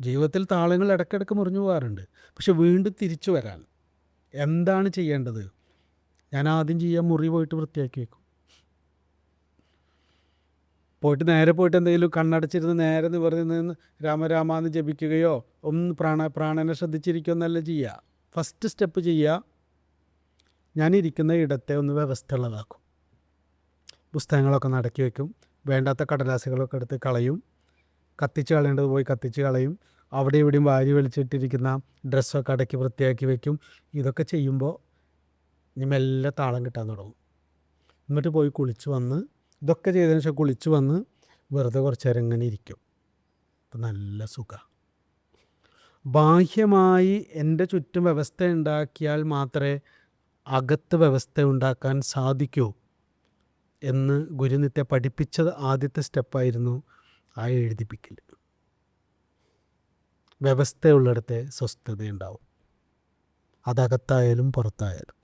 ജീവിതത്തിൽ താളങ്ങൾ ഇടയ്ക്കിടയ്ക്ക് മുറിഞ്ഞു പോകാറുണ്ട്. പക്ഷെ വീണ്ടും തിരിച്ചു വരാൻ. എന്താണ് ചെയ്യേണ്ടത്? ഞാൻ ആദ്യം ചെയ്യാൻ മുറി പോയിട്ട് വൃത്തിയാക്കി വെക്കും. പോയിട്ട് നേരെ പോയിട്ട് എന്തെങ്കിലും കണ്ണടച്ചിരുന്ന് നേരെ നിവർന്ന് നിന്ന് രാമരാമ എന്ന് ജപിക്കുകയോ ഒന്ന് പ്രാണ പ്രാണനെ ശ്രദ്ധിച്ചിരിക്കുകയോ എന്നല്ല ചെയ്യുക. ഫസ്റ്റ് സ്റ്റെപ്പ് ചെയ്യുക ഞാനിരിക്കുന്ന ഇടത്തെ ഒന്ന് വ്യവസ്ഥ ഉള്ളതാക്കും പുസ്തകങ്ങളൊക്കെ നടക്കി വയ്ക്കും വേണ്ടാത്ത കടലാസുകളൊക്കെ എടുത്ത് കളയും. കത്തിച്ച് കളയേണ്ടത് പോയി കത്തിച്ച് കളയും. അവിടെ ഇവിടെയും വാരി വലിച്ചിട്ടിരിക്കുന്ന ഡ്രസ്സൊക്കെ അടക്കി വൃത്തിയാക്കി വെക്കും. ഇതൊക്കെ ചെയ്യുമ്പോൾ ഇനി മെല്ലെ താളം കിട്ടാൻ തുടങ്ങും. എന്നിട്ട് പോയി കുളിച്ച് വന്ന് ഇതൊക്കെ ചെയ്തതിന് ശേഷം കുളിച്ച് വന്ന് വെറുതെ കുറച്ച് നേരം ഇങ്ങനെ ഇരിക്കും. അപ്പം നല്ല സുഖ. ബാഹ്യമായി എന്റെ ചുറ്റും വ്യവസ്ഥ ഉണ്ടാക്കിയാൽ മാത്രമേ അകത്ത് വ്യവസ്ഥ ഉണ്ടാക്കാൻ സാധിക്കൂ എന്ന് ഗുരുനിത്യ പഠിപ്പിച്ചത് ആദ്യത്തെ സ്റ്റെപ്പായിരുന്നു ആ എഴുതിപ്പിക്കൽ വ്യവസ്ഥയുള്ളിടത്തെ സ്വസ്ഥതയുണ്ടാവും. അതകത്തായാലും പുറത്തായാലും.